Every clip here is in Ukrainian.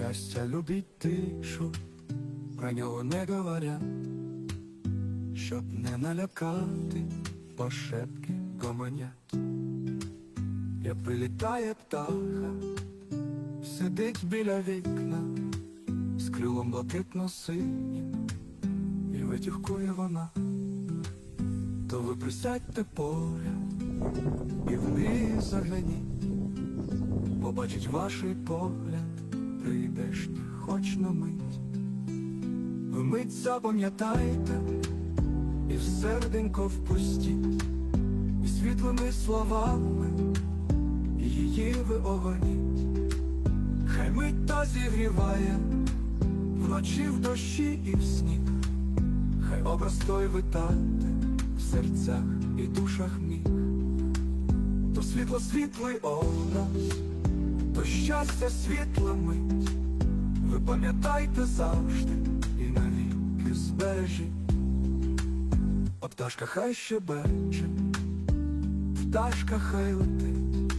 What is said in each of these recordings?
Счастье любить тишу, про нього не говорять, щоб не налякати, пошепки гомонять. Я прилітає птаха, сидить біля вікна, з крилом блакитно синім, і витюхкує вона, то ви присядьте поряд, і в мрії загляніть, побачить ваш погляд, прийдешній хоч на мить. Вмить запам'ятайте, і в серденько впустіть, і світлими словами її ви огоніть. Хай мить та зігріває вночі в дощі і в сніг, хай образ той витати в серцях і душах міг, то світло світлий образ, то щастя світла мить. Ви пам'ятайте завжди і навіки збережіть. А пташка хай щебече, пташка хай летить,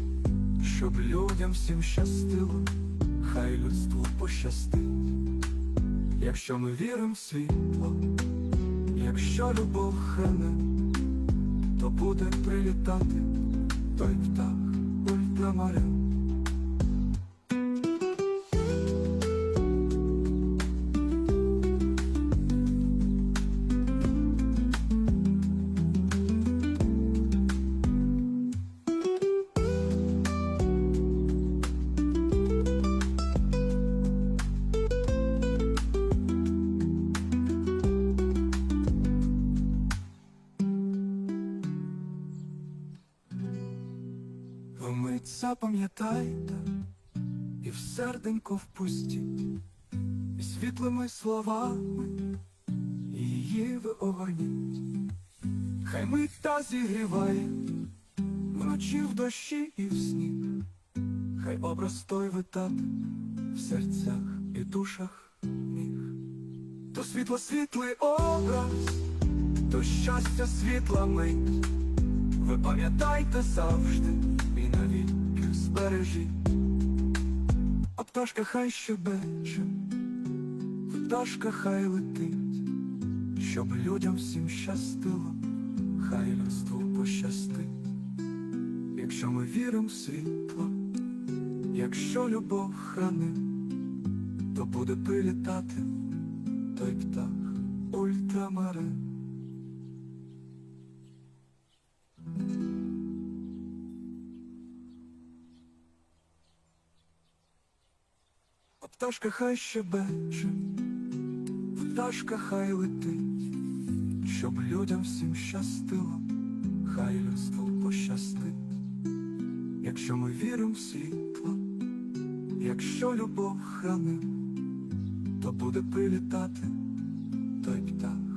щоб людям всім щастило, хай людству пощастить. Якщо ми віримо в світло, якщо любов хене, то буде прилітати той птах ультрамарин. Вмить запам'ятайте і в серденько впустіть, світлими словами її ви огоніть. Хай мить та зігріває вночі в дощі і в сніг, хай образ той витати в серцях і душах міг. То світло світлий образ, то щастя світла мить. Ви пам'ятайте завжди і навіки збережіть. А пташка хай щебече, пташка хай летить, щоб людям всім щастило, хай людству пощастить. Якщо ми віримо в світло, якщо любов хранить, то буде прилітати той птах ультрамарин. Пташка хай щебече, пташка хай летить, щоб людям всім щастило, хай людству пощастить. Якщо ми віримо в світло, якщо любов хранить, то буде прилітати той птах